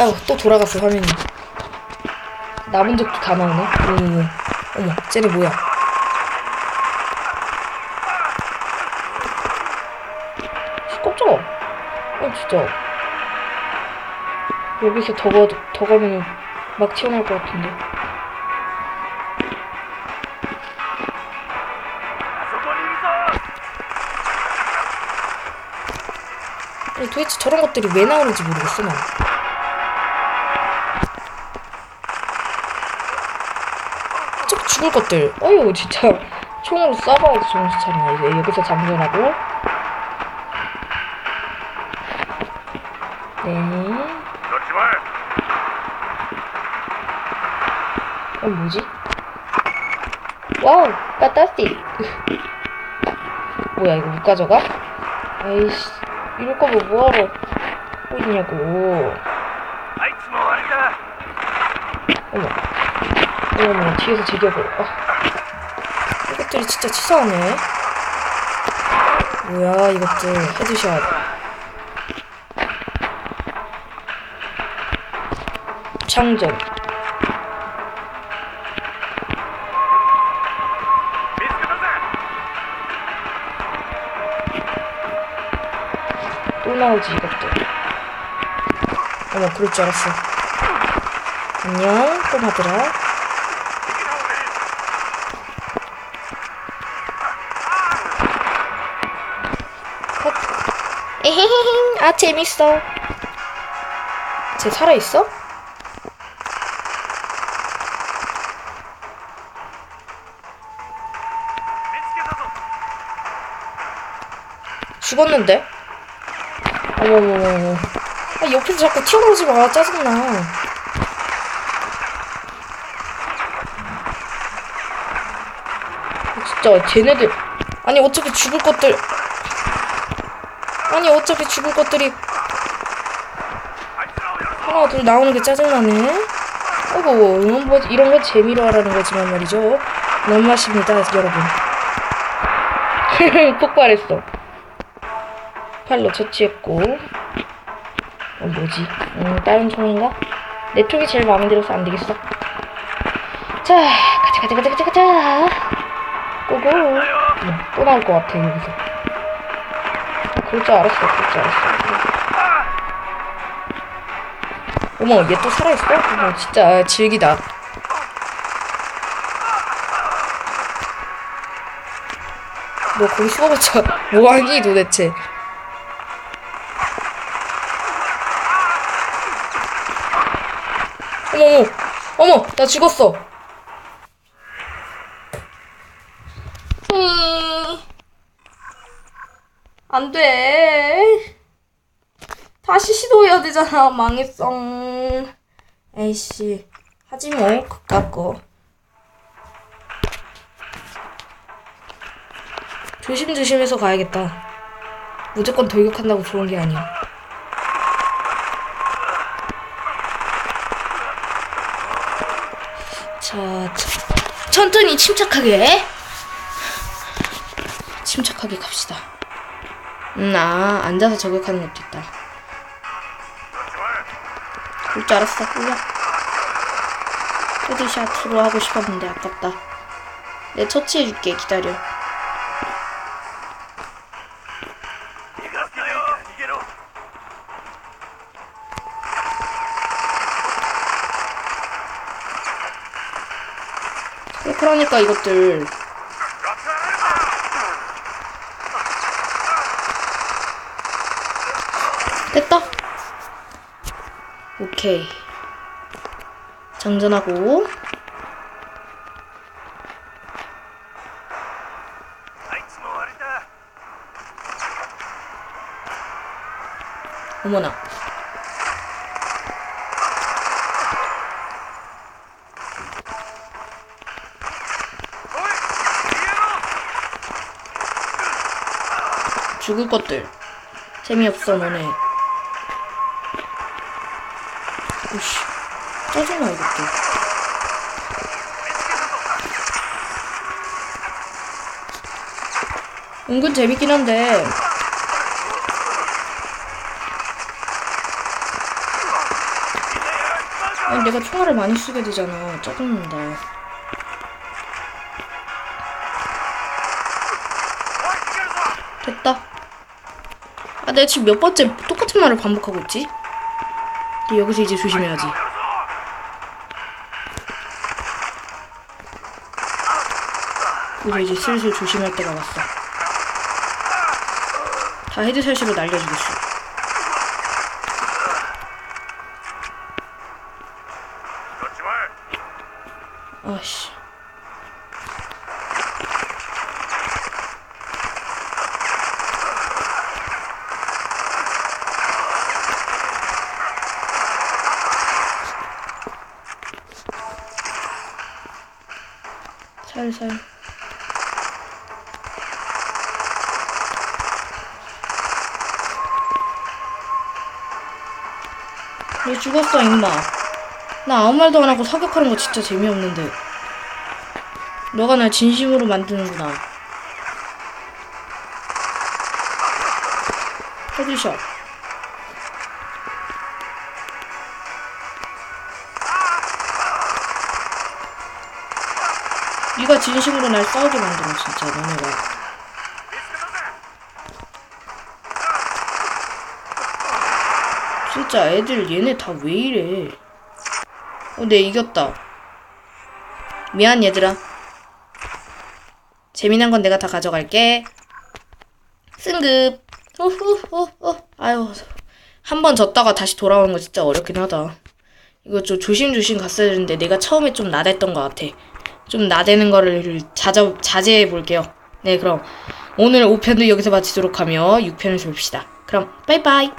아유 또 돌아갔어 화면이. 남은 적도 다 나오네. 오, 어머 쟤네 뭐야? 깜짝아 어 진짜. 여기서 더, 가, 더 가면 막 튀어나올 것 같은데. 도대체 저런 것들이 왜 나오는지 모르겠어 난 죽을 것들 어휴 진짜 총으로 쏴봐야 정신 차리네 이제 여기서 잠전하고 네 어, 뭐지? 와우! 까따띠. 뭐야, 이거 못 가져가? 에이씨, 이럴 거면 뭐하러 꼬이냐고. 어머. 어머 뒤에서 제겨볼까? 이것들이 진짜 치사하네. 뭐야 이것들 해주셔야 돼. 장전. 또 나오지 이것들. 어머 그럴 줄 알았어. 안녕 또 받으라. 에헤헤헤. 아 재밌어. 쟤 살아있어? 죽었는데? 어머머머머. 아 옆에서 자꾸 튀어나오지 마. 짜증나. 진짜 쟤네들. 아니 어차피 죽을 것들 아니 어차피 죽을 것들이 하나 둘 나오는 게 짜증나네. 아이고 음, 뭐 이런 건 재미로 하라는 거지만 말이죠. 넌 맛입니다 여러분. 폭발했어. 팔로 처치했고. 어 뭐지? 음 다른 총인가? 내 총이 제일 마음에 들어서 안 되겠어. 자 가자 가자 가자 가자 가자. 고고. 음, 또 나올 것 같아 여기서 아, 그럴 줄 알았어 그럴 줄 알았어. 어머 얘 또 살아있어? 어머 진짜 질기다. 너 거기 숨어봤자. 뭐하니 도대체? 어머 어머 어머 나 죽었어. 음, 안 돼. 다시 시도해야 되잖아 망했어. 에이씨 하지 뭐 그깟 조심조심해서 가야겠다. 무조건 돌격한다고 좋은 게 아니야. 자, 자, 천천히 침착하게. 침착하게 갑시다 응, 아, 앉아서 저격하는 것도 있다. 볼 줄 알았어, 꾸야. 헤드샷으로 하고 싶었는데 아깝다. 내 처치해줄게, 기다려. 어, 그러니까 이것들 오케이. 장전하고. 어머나. 죽을 것들. 재미없어, 너네. 이씨 짜증나 이렇게. 은근 재밌긴 한데. 아니 내가 총알을 많이 쓰게 되잖아. 짜증난다. 됐다. 아 내가 지금 몇 번째 똑같은 말을 반복하고 있지? 여기서 이제 조심해야지. 그래 이제 슬슬 조심할 때가 왔어. 다 헤드샷으로 날려주겠어. 아씨. 살살. 왜 죽었어 임마. 나 아무 말도 안 하고 사격하는 거 진짜 재미없는데. 너가 날 진심으로 만드는구나. 헤드샷 네가 진심으로 날 싸우게 만들어 진짜 너네가. 진짜 애들 얘네 다 왜 이래? 어, 내 이겼다. 미안 얘들아. 재미난 건 내가 다 가져갈게. 승급. 호호호호 아유 한 번 졌다가 다시 돌아오는 거 진짜 어렵긴 하다. 이거 좀 조심조심 갔어야 되는데 내가 처음에 좀 나댔던 것 같아. 좀 나대는 거를 자제, 자제해 볼게요. 네 그럼 오늘 5편도 여기서 마치도록 하며 6편을 줍시다. 그럼 빠이빠이